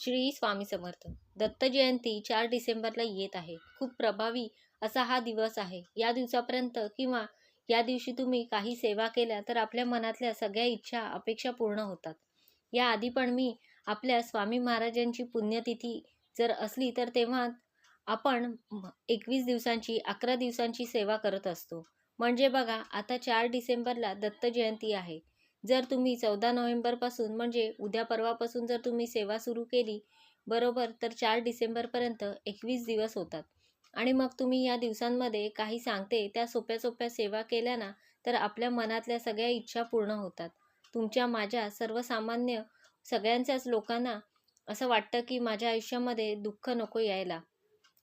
श्री स्वामी समर्थ. दत्त जयंती चार डिसेंबरला येत आहे. खूप प्रभावी असा हा दिवस आहे. या दिवसापर्यंत किंवा या दिवशी तुम्ही काही सेवा केल्या तर आपल्या मनातल्या सगळ्या इच्छा अपेक्षा पूर्ण होतात. या आधी पण मी आपल्या स्वामी महाराजांची पुण्यतिथी जर असली तर तेव्हा आपण एकवीस दिवसांची अकरा दिवसांची सेवा करत असतो. म्हणजे बघा आता चार डिसेंबरला दत्त जयंती आहे. जर तुम्ही चौदा नोव्हेंबरपासून म्हणजे उद्या परवापासून जर तुम्ही सेवा सुरू केली बरोबर तर चार डिसेंबरपर्यंत एकवीस दिवस होतात. आणि मग तुम्ही या दिवसांमध्ये काही सांगते त्या सोप्या सोप्या सेवा केल्या ना तर आपल्या मनातल्या सगळ्या इच्छा पूर्ण होतात. तुमच्या माझ्या सर्वसामान्य सगळ्यांच्याच लोकांना असं वाटतं की माझ्या आयुष्यामध्ये दुःख नको यायला.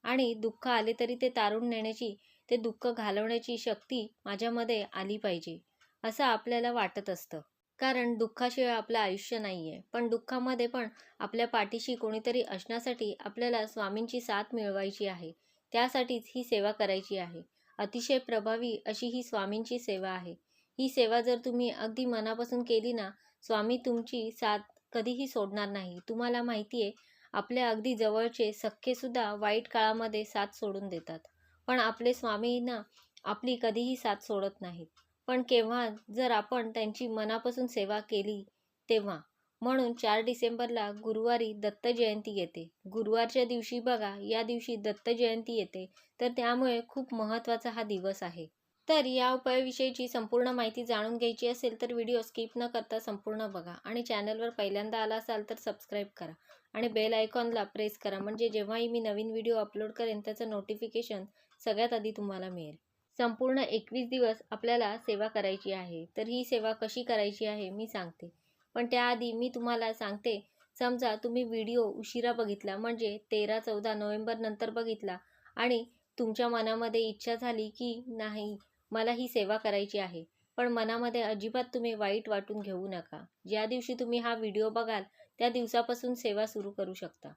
आणि दुःख आले तरी ते तारून नेण्याची ते दुःख घालवण्याची शक्ती माझ्यामध्ये आली पाहिजे. असं आपल्याला वाटत असतं. कारण दुःखाशिवाय आपलं आयुष्य नाही आहे पण दुःखामध्ये पण आपल्या पाठीशी कोणीतरी असण्यासाठी आपल्याला स्वामींची साथ मिळवायची आहे. त्यासाठीच ही सेवा करायची आहे. अतिशय प्रभावी अशी ही स्वामींची सेवा आहे. ही सेवा जर तुम्ही अगदी मनापासून केली ना स्वामी तुमची साथ कधीही सोडणार नाही. तुम्हाला माहिती आहे आपल्या अगदी जवळचे सख्खेसुद्धा वाईट काळामध्ये साथ सोडून देतात. पण आपले स्वामींना आपली कधीही साथ सोडत नाहीत. पण केव्हा जर आपण त्यांची मनापासून सेवा केली तेव्हा. म्हणून चार डिसेंबरला गुरुवारी दत्त जयंती येते. गुरुवारच्या दिवशी बघा या दिवशी दत्त जयंती येते. तर त्यामुळे खूप महत्त्वाचा हा दिवस आहे. तर या उपायाविषयीची संपूर्ण माहिती जाणून घ्यायची असेल तर व्हिडिओ स्किप न करता संपूर्ण बघा आणि चॅनलवर पहिल्यांदा आला असाल तर सबस्क्राईब करा आणि बेल आयकॉनला प्रेस करा. म्हणजे जेव्हाही मी नवीन व्हिडिओ अपलोड करेन त्याचं नोटिफिकेशन सगळ्यात आधी तुम्हाला मिळेल. संपूर्ण एकवीस दिवस आपल्याला सेवा करायची आहे. तर ही सेवा कशी करायची आहे मी सांगते. पण त्याआधी मी तुम्हाला सांगते. समजा तुम्ही व्हिडिओ उशिरा बघितला म्हणजे तेरा चौदा नोव्हेंबर नंतर बघितला आणि तुमच्या मनामध्ये इच्छा झाली की नाही मला ही सेवा करायची आहे. पण मनामध्ये अजिबात तुम्ही वाईट वाटून घेऊ नका. ज्या दिवशी तुम्ही हा व्हिडिओ बघाल त्या दिवसापासून सेवा सुरू करू शकता.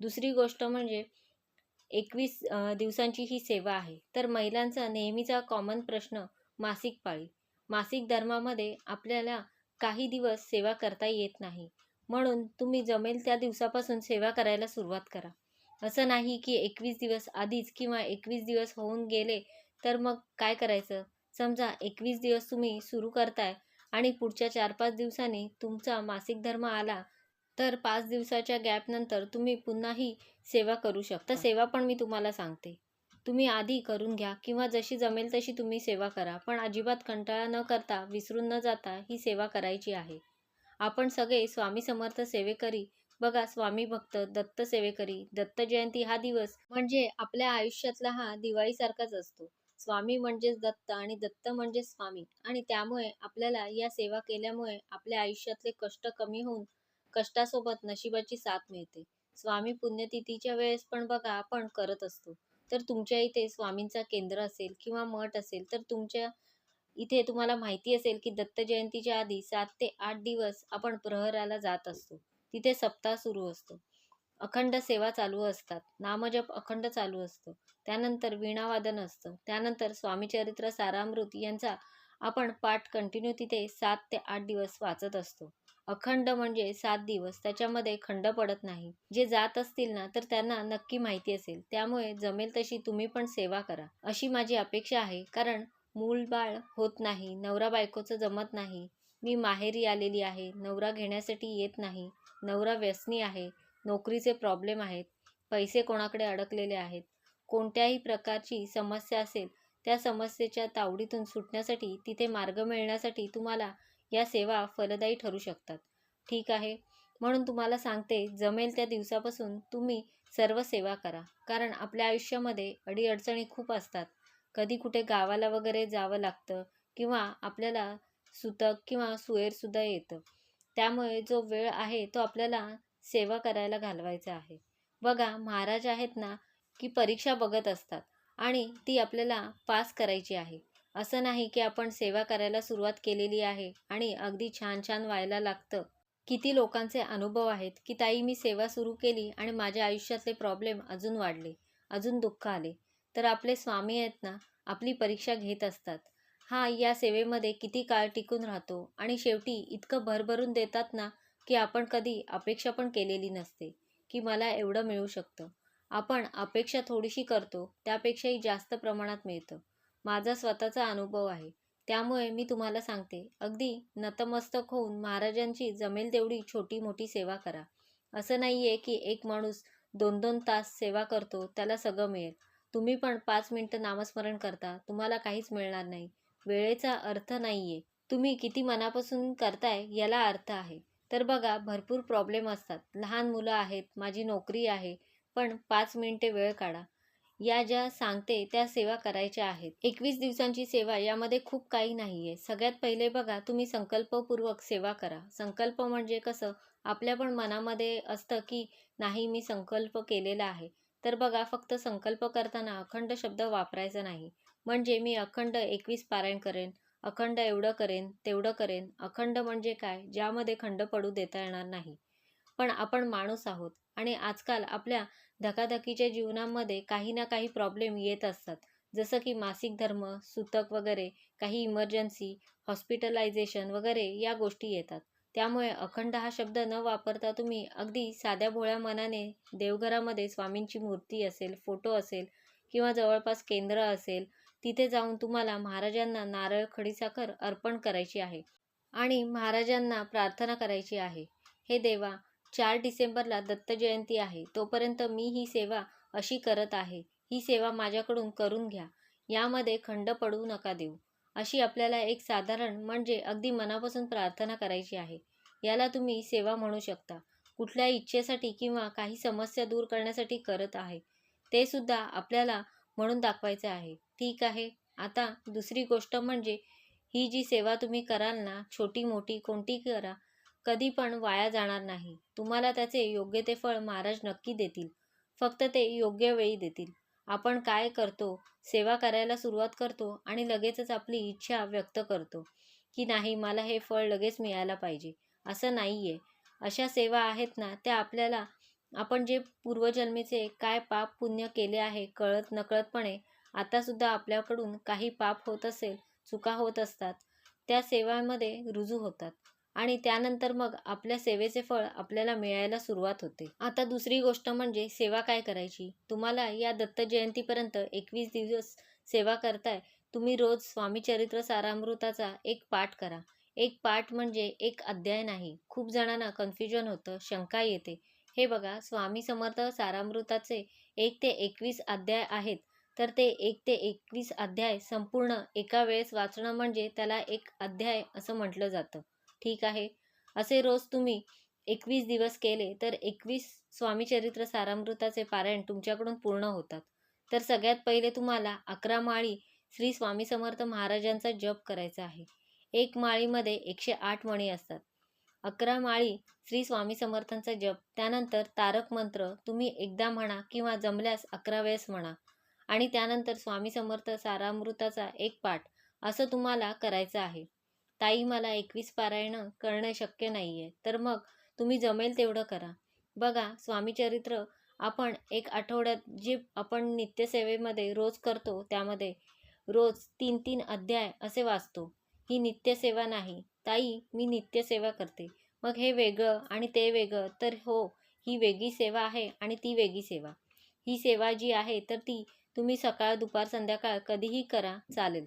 दुसरी गोष्ट म्हणजे एकवीस दिवसांची ही सेवा आहे. तर महिलांचा नेहमीचा कॉमन प्रश्न मासिक पाळी. मासिक धर्मामध्ये आपल्याला काही दिवस सेवा करता येत नाही. म्हणून तुम्ही जमेल त्या दिवसापासून सेवा करायला सुरुवात करा. असं नाही की एकवीस दिवस आधीच किंवा एकवीस दिवस होऊन गेले तर मग काय करायचं? समजा एकवीस दिवस तुम्ही सुरू करताय आणि पुढच्या चार पाच दिवसांनी तुमचा मासिक धर्म आला तर पाच दिवसाच्या गॅपनंतर तुम्ही पुन्हाही सेवा करू शकता. सेवा पण मी तुम्हाला सांगते. तुम्ही आधी करून घ्या किंवा जशी जमेल तशी तुम्ही सेवा करा. पण अजिबात कंटाळा न करता विसरून न जाता ही सेवा करायची आहे. आपण सगळे स्वामी समर्थ सेवेकरी. बघा स्वामी भक्त दत्त सेवेकरी दत्त जयंती हा दिवस म्हणजे आपल्या आयुष्यातला हा दिवाळीसारखाच असतो. स्वामी म्हणजेच दत्त आणि दत्त म्हणजेच स्वामी. आणि त्यामुळे आपल्याला या सेवा केल्यामुळे आपल्या आयुष्यातले कष्ट कमी होऊन कष्टासोबत नशिबाची साथ मिळते. स्वामी पुण्यतिथीच्या वेळेस पण बघा आपण करत असतो. तर तुमच्या इथे स्वामींचा केंद्र असेल किंवा मठ असेल तर तुमच्या इथे तुम्हाला माहिती असेल की दत्त जयंतीच्या आधी सात ते आठ दिवस आपण प्रहराला जात असतो. तिथे सप्ताह सुरू असतो. अखंड सेवा चालू असतात. नामजप अखंड चालू असतो. त्यानंतर वीणावादन असतं. त्यानंतर स्वामीचरित्र सारामृत यांचा आपण पाठ कंटिन्यू तिथे सात ते आठ दिवस वाचत असतो. अखंड म्हणजे सात दिवस. त्याच्यामध्ये खंड पडत नाही. जे जात असतील ना तर त्यांना नक्की माहिती असेल. त्यामुळे जमेल तशी तुम्ही पण सेवा करा. अशी माझी अपेक्षा आहे. कारण मूल बाळ होत नाही नवरा बायकोचं जमत नाही. मी माहेरी आलेली आहे. नवरा घेण्यासाठी येत नाही. नवरा व्यसनी आहे. नोकरीचे प्रॉब्लेम आहेत. पैसे कोणाकडे अडकलेले आहेत? कोणत्याही प्रकारची समस्या असेल त्या समस्येच्या तावडीतून सुटण्यासाठी तिथे मार्ग मिळण्यासाठी तुम्हाला या सेवा फलदायी ठरू शकतात. ठीक आहे. म्हणून तुम्हाला सांगते जमेल त्या दिवसापासून तुम्ही सर्व सेवा करा. कारण आपल्या आयुष्यामध्ये अडीअडचणी खूप असतात. कधी कुठे गावाला वगैरे जावं लागतं किंवा आपल्याला सुतक किंवा सुएरसुद्धा येतं. त्यामुळे जो वेळ आहे तो आपल्याला सेवा करायला घालवायचा आहे. बघा महाराज आहेत ना की परीक्षा बघत असतात आणि ती आपल्याला पास करायची आहे. असं नाही की आपण सेवा करायला सुरुवात केलेली आहे आणि अगदी छान छान व्हायला लागतं. किती लोकांचे अनुभव आहेत की ताई मी सेवा सुरू केली आणि माझ्या आयुष्यातले प्रॉब्लेम अजून वाढले अजून दुःख आले. तर आपले स्वामी आहेत ना आपली परीक्षा घेत असतात. हा या सेवेमध्ये किती काळ टिकून राहतो आणि शेवटी इतकं भरभरून देतात ना की आपण कधी अपेक्षा पण केलेली नसते की मला एवढं मिळू शकतं. आपण अपेक्षा थोडीशी करतो त्यापेक्षाही जास्त प्रमाणात मिळतं. माझा स्वतःचा अनुभव आहे. त्यामुळे मी तुम्हाला सांगते. अगदी नतमस्तक होऊन महाराजांची जमेल तेवढी छोटी मोठी सेवा करा. असं नाही आहे की एक माणूस दोन दोन तास सेवा करतो त्याला सगळं मिळेल. तुम्ही पण पाच मिनटं नामस्मरण करता तुम्हाला काहीच मिळणार नाही. वेळेचा अर्थ नाही आहे तुम्ही किती मनापासून करताय याला अर्थ आहे. तर बघा भरपूर प्रॉब्लेम असतात. लहान मुलं आहेत माझी नोकरी आहे पण पाच मिनिटे वेळ काढा. या ज्या सांगते त्या सेवा करायच्या आहेत. एकवीस दिवसांची सेवा यामध्ये खूप काही नाही आहे सगळ्यात पहिले बघा तुम्ही संकल्पपूर्वक सेवा करा. संकल्प म्हणजे कसं? आपल्या पण मनामध्ये असतं की नाही मी संकल्प केलेला आहे. तर बघा फक्त संकल्प करताना अखंड शब्द वापरायचा नाही. म्हणजे मी अखंड एकवीस पारायण करेन अखंड एवढं करेन तेवढं करेन. अखंड म्हणजे काय? ज्यामध्ये खंड पडू देता येणार नाही. पण आपण माणूस आहोत. आणि आजकाल आपल्या धकाधकीच्या जीवनामध्ये काही ना काही प्रॉब्लेम येत असतात. जसं की मासिक धर्म सुतक वगैरे काही इमर्जन्सी हॉस्पिटलायझेशन वगैरे या गोष्टी येतात. त्यामुळे अखंड हा शब्द न वापरता तुम्ही अगदी साध्या भोळ्या मनाने देवघरामध्ये स्वामींची मूर्ती असेल फोटो असेल किंवा जवळपास केंद्र असेल तिथे जाऊन तुम्हाला महाराजांना नारळ खडीसाखर अर्पण करायची आहे आणि महाराजांना प्रार्थना करायची आहे. हे देवा चार डिसेंबरला दत्त जयंती आहे. तोपर्यंत मी ही सेवा अशी करत आहे. ही सेवा माझ्याकडून करून घ्या. यामध्ये खंड पडू नका देऊ. अशी आपल्याला एक साधारण म्हणजे अगदी मनापासून प्रार्थना करायची आहे. याला तुम्ही सेवा म्हणू शकता. कुठल्या इच्छेसाठी किंवा काही समस्या दूर करण्यासाठी करत आहे. ते सुद्धा आपल्याला म्हणून दाखवायचं आहे. ठीक आहे. आता दुसरी गोष्ट म्हणजे ही जी सेवा तुम्ही कराल ना छोटी मोठी कोणती करा कधी पण वाया जाणार नाही. तुम्हाला त्याचे योग्य ते फळ महाराज नक्की देतील. फक्त ते योग्य वेळी देतील. आपण काय करतो सेवा करायला सुरुवात करतो आणि लगेचच आपली इच्छा व्यक्त करतो की नाही मला हे फळ लगेच मिळायला पाहिजे. असं नाही आहे अशा सेवा आहेत ना त्या आपल्याला आपण जे पूर्वजन्मीचे काय पाप पुण्य केले आहे कळत नकळतपणे आतासुद्धा आपल्याकडून काही पाप होत असेल चुका होत असतात त्या सेवांमध्ये रुजू होतात. आणि त्यानंतर मग आपल्या सेवेचे फळ आपल्याला मिळायला सुरुवात होते. आता दुसरी गोष्ट म्हणजे सेवा काय करायची? तुम्हाला या दत्त जयंतीपर्यंत एकवीस दिवस सेवा करताय. तुम्ही रोज स्वामी चरित्र सारामृताचा एक पाठ करा. एक पाठ म्हणजे एक अध्याय नाही. खूप जणांना कन्फ्युजन होतं शंका येते. हे बघा स्वामी समर्थ सारामृताचे एक ते एकवीस अध्याय आहेत. तर ते एक ते एकवीस अध्याय संपूर्ण एका वेळेस वाचणं म्हणजे त्याला एक अध्याय असं म्हटलं जातं. ठीक आहे. असे रोज तुम्ही एकवीस दिवस केले तर एकवीस स्वामीचरित्र सारामृताचे पारायण तुमच्याकडून पूर्ण होतात. तर सगळ्यात पहिले तुम्हाला अकरा माळी श्री स्वामी समर्थ महाराजांचा जप करायचा आहे. एक माळीमध्ये एकशे आठ मणी असतात. अकरा माळी श्री स्वामी समर्थांचा जप त्यानंतर तारक मंत्र तुम्ही एकदा म्हणा किंवा जमल्यास अकरा वेळेस म्हणा. आणि त्यानंतर स्वामी समर्थ सारामृताचा एक पाठ असं तुम्हाला करायचं आहे. ताई मला एकवीस पारायणं करणं शक्य नाही आहे तर मग तुम्ही जमेल तेवढं करा. बघा स्वामीचरित्र आपण एक आठवड्यात जे आपण नित्यसेवेमध्ये रोज करतो त्यामध्ये रोज तीन तीन अध्याय असे वाचतो. ही नित्यसेवा नाही. ताई मी नित्यसेवा करते. मग हे वेगळं आणि ते वेगळं तर हो ही वेगळी सेवा आहे आणि ती वेगळी सेवा. ही सेवा जी आहे तर ती तुम्ही सकाळ दुपार संध्याकाळ कधीही करा चालेल.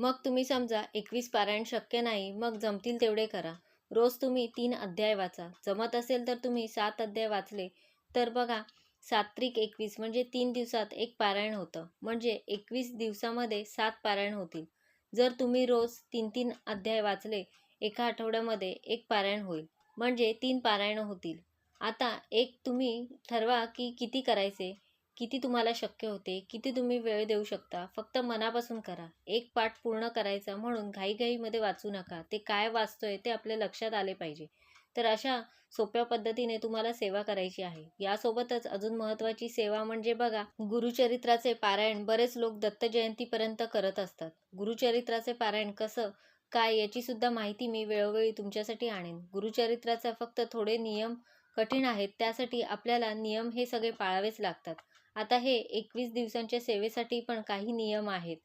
मग तुम्ही समजा एकवीस पारायण शक्य नाही मग जमतील तेवढे करा. रोज तुम्ही तीन अध्याय वाचा. जमत असेल तर तुम्ही सात अध्याय वाचले तर बघा सात्रिक एकवीस म्हणजे तीन दिवसात एक पारायण होतं. म्हणजे एकवीस दिवसामध्ये सात पारायण होतील. जर तुम्ही रोज तीन तीन अध्याय वाचले एका आठवड्यामध्ये एक पारायण होईल. म्हणजे तीन पारायणं होतील. आता एक तुम्ही ठरवा की किती करायचे? किती तुम्हाला शक्य होते किती तुम्ही वेळ देऊ शकता फक्त मनापासून करा. एक पाठ पूर्ण करायचा म्हणून घाईघाईमध्ये वाचू नका. ते काय वाचतोय ते आपल्या लक्षात आले पाहिजे. तर अशा सोप्या पद्धतीने तुम्हाला सेवा करायची आहे. यासोबतच अजून महत्त्वाची सेवा म्हणजे बघा गुरुचरित्राचे पारायण बरेच लोक दत्त जयंतीपर्यंत करत असतात. गुरुचरित्राचे पारायण कसं काय याची सुद्धा माहिती मी वेळोवेळी तुमच्यासाठी आणेन. गुरुचरित्राचा फक्त थोडे नियम कठीण आहेत त्यासाठी आपल्याला नियम हे सगळे पाळावेच लागतात. आता हे एकवीस दिवसांच्या सेवेसाठी पण काही नियम आहेत.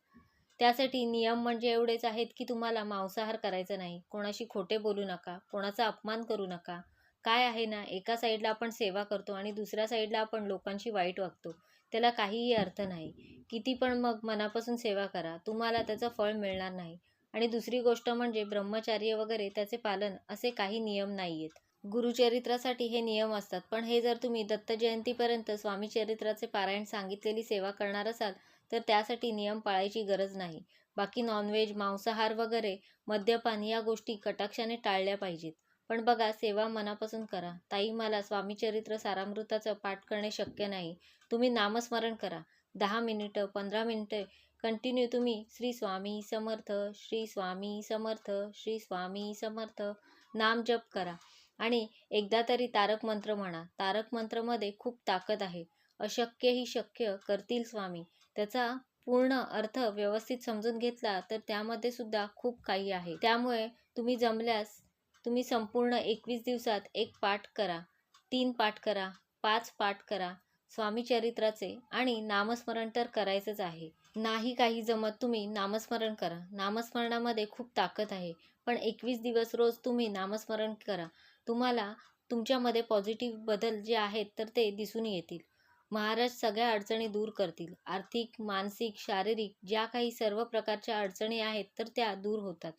त्यासाठी नियम म्हणजे एवढेच आहेत की तुम्हाला मांसाहार करायचा नाही. कोणाशी खोटे बोलू नका कोणाचा अपमान करू नका. काय आहे ना एका साईडला आपण सेवा करतो आणि दुसऱ्या साईडला आपण लोकांशी वाईट वागतो. त्याला काहीही अर्थ नाही. किती पण मग मनापासून सेवा करा. तुम्हाला त्याचं फळ मिळणार नाही. आणि दुसरी गोष्ट म्हणजे ब्रह्मचार्य वगैरे त्याचे पालन असे काही नियम नाही आहेत गुरुचरित्रासाठी हे नियम असतात. पण हे जर तुम्ही दत्त जयंतीपर्यंत स्वामीचरित्राचे पारायण सांगितलेली सेवा करणार असाल तर त्यासाठी नियम पाळायची गरज नाही. बाकी नॉनव्हेज मांसाहार वगैरे मद्यपान या गोष्टी कटाक्षाने टाळल्या पाहिजेत. पण बघा सेवा मनापासून करा. ताई मला स्वामीचरित्र सारामृताचं पाठ करणे शक्य नाही. तुम्ही नामस्मरण करा. दहा मिनिटं पंधरा मिनिटं कंटिन्यू तुम्ही श्री स्वामी समर्थ श्री स्वामी समर्थ श्री स्वामी समर्थ नाम जप करा. आणि एकदा तरी तारक मंत्र म्हणा. तारक मंत्रमध्ये खूप ताकद आहे. अशक्य ही शक्य करतील स्वामी. त्याचा पूर्ण अर्थ व्यवस्थित समजून घेतला तर त्यामध्ये सुद्धा खूप काही आहे. त्यामुळे तुम्ही जमल्यास तुम्ही संपूर्ण एकवीस दिवसात एक पाठ करा. तीन पाठ करा. पाच पाठ करा. स्वामी चरित्राचे आणि नामस्मरण तर करायचंच आहे. नाही काही जमत तुम्ही नामस्मरण करा. नामस्मरणामध्ये खूप ताकद आहे. पण एकवीस दिवस रोज तुम्ही नामस्मरण करा. तुम्हाला तुमच्यामध्ये पॉझिटिव्ह बदल जे आहेत तर ते दिसून येतील. महाराज सगळ्या अडचणी दूर करतील. आर्थिक मानसिक शारीरिक ज्या काही सर्व प्रकारच्या अडचणी आहेत तर त्या दूर होतात.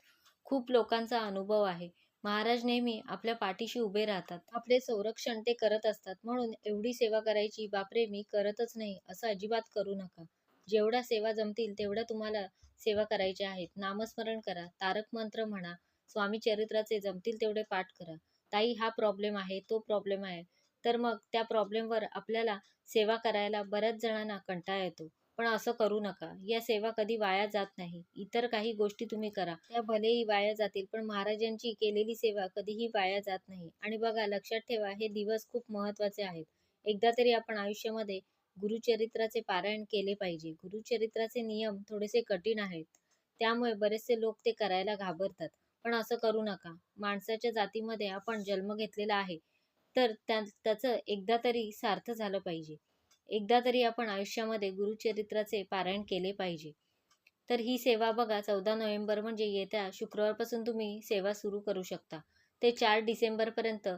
खूप लोकांचा अनुभव आहे. महाराज नेहमी आपल्या पाठीशी उभे राहतात. आपले संरक्षण ते करत असतात. म्हणून एवढी सेवा करायची बापरे मी करतच नाही असं अजिबात करू नका. जेवढ्या सेवा जमतील तेवढ्या तुम्हाला सेवा करायच्या आहेत. नामस्मरण करा तारक मंत्र म्हणा स्वामी चरित्राचे जमतील तेवढे पाठ करा. काही हा प्रॉब्लेम आहे तो प्रॉब्लेम आहे. तर मग त्या प्रॉब्लेमवर आपल्याला सेवा करायला बऱ्याच जणांना कंटाळा येतो. पण असं करू नका. या सेवा कधी वाया जात नाही. इतर काही गोष्टी तुम्ही करा. त्या भलेही वाया जातील पण महाराजांची केलेली सेवा कधीही वाया जात नाही. आणि बघा लक्षात ठेवा हे दिवस खूप महत्त्वाचे आहेत. एकदा तरी आपण आयुष्यामध्ये गुरुचरित्राचे पारायण केले पाहिजे. गुरुचरित्राचे नियम थोडेसे कठीण आहेत. त्यामुळे बरेचसे लोक ते करायला घाबरतात. पण असं करू नका. माणसाच्या जातीमध्ये आपण जन्म घेतलेला आहे तर त्या त्याचं एकदा तरी सार्थ झालं पाहिजे. एकदा तरी आपण आयुष्यामध्ये गुरुचरित्राचे पारायण केले पाहिजे. तर ही सेवा बघा चौदा नोव्हेंबर म्हणजे येत्या शुक्रवारपासून तुम्ही सेवा सुरू करू शकता. ते चार डिसेंबरपर्यंत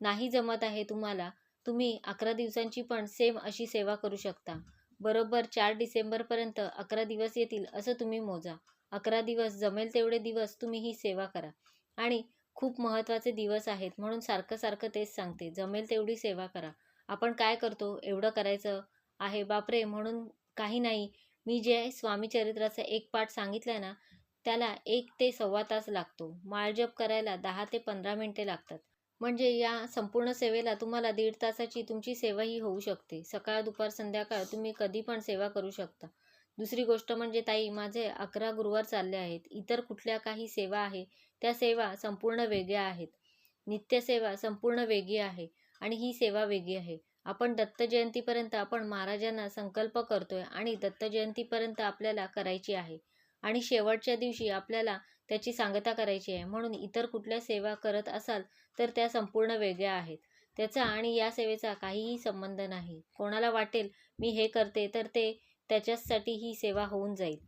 नाही जमत आहे तुम्हाला तुम्ही अकरा दिवसांची पण सेम अशी सेवा करू शकता. बरोबर चार डिसेंबरपर्यंत अकरा दिवस येतील असं तुम्ही मोजा. अकरा दिवस जमेल तेवढे दिवस तुम्ही ही सेवा करा. आणि खूप महत्त्वाचे दिवस आहेत म्हणून सारखं सारखं तेच सांगते जमेल तेवढी सेवा करा. आपण काय करतो? एवढं करायचं आहे? बापरे! म्हणून काही नाही. मी जे स्वामी चरित्राचा एक पाठ सांगितलं ना त्याला एक ते सव्वा तास लागतो. माळजप करायला दहा ते पंधरा मिनटे लागतात. म्हणजे या संपूर्ण सेवेला तुम्हाला दीड तासाची तुमची सेवाही होऊ शकते. सकाळ दुपार संध्याकाळ तुम्ही कधी पण सेवा करू शकता. दुसरी गोष्ट म्हणजे ताई माझे अकरा गुरुवार चालले आहेत. इतर कुठल्या काही सेवा आहे? त्या सेवा संपूर्ण वेगळ्या आहेत. नित्यसेवा संपूर्ण वेगळी आहे आणि ही सेवा वेगळी आहे. आपण दत्त जयंतीपर्यंत आपण महाराजांना संकल्प करतोय आणि दत्त जयंतीपर्यंत आपल्याला करायची आहे आणि शेवटच्या दिवशी आपल्याला त्याची सांगता करायची आहे. म्हणून इतर कुठल्या सेवा करत असाल तर त्या संपूर्ण वेगळ्या आहेत. त्याचा आणि या सेवेचा काहीही संबंध नाही. कोणाला वाटेल मी हे करते तर ते त्याच्याचसाठी ही सेवा होऊन जाईल.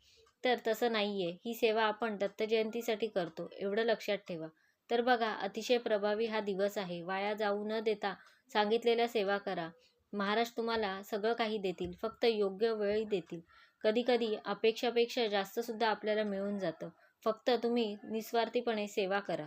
तर तसं नाही आहे ही सेवा आपण दत्तजयंतीसाठी करतो. एवढं लक्षात ठेवा. तर बघा अतिशय प्रभावी हा दिवस आहे. वाया जाऊ न देता सांगितलेल्या सेवा करा. महाराज तुम्हाला सगळं काही देतील. फक्त योग्य वेळी देतील. कधीकधी अपेक्षापेक्षा जास्तसुद्धा आपल्याला मिळून जातं. फक्त तुम्ही निस्वार्थीपणे सेवा करा.